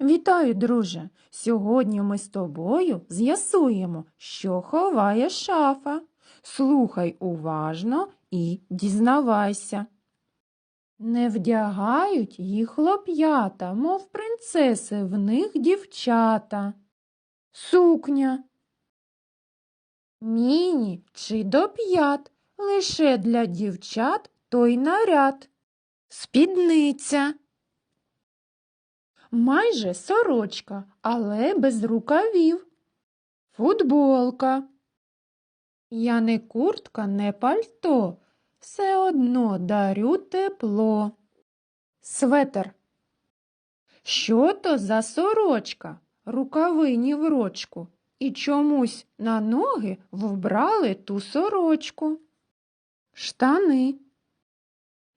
Вітаю, друже! Сьогодні ми з тобою з'ясуємо, що ховає шафа. Слухай уважно і дізнавайся. Не вдягають їх хлоп'ята, мов принцеси в них дівчата. Сукня. Міні чи до п'ят, лише для дівчат той наряд. Спідниця. Майже сорочка, але без рукавів. Футболка. Я не куртка, не пальто. Все одно дарю тепло. Светер. Що то за сорочка? Рукавині в рочку. І чомусь на ноги вбрали ту сорочку. Штани.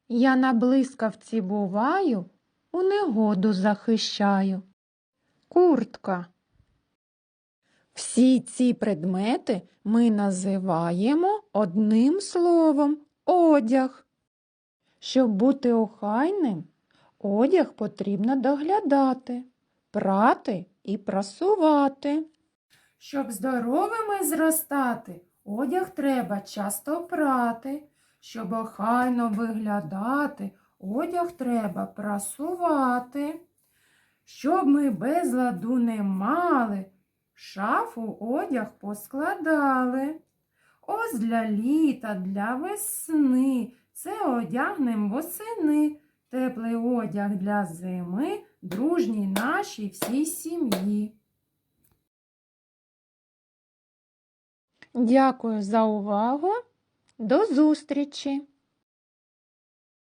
Я на блискавці буваю, у негоду захищаю. Куртка. Всі ці предмети ми називаємо одним словом одяг. Щоб бути охайним, одяг потрібно доглядати, прати і прасувати. Щоб здоровими зростати, одяг треба часто прати. Щоб охайно виглядати, одяг треба прасувати. Щоб ми безладу не мали, шафу одяг поскладали. Ось для літа, для весни це одягнем восени, теплий одяг для зими, дружній нашій всій сім'ї. Дякую за увагу. До зустрічі!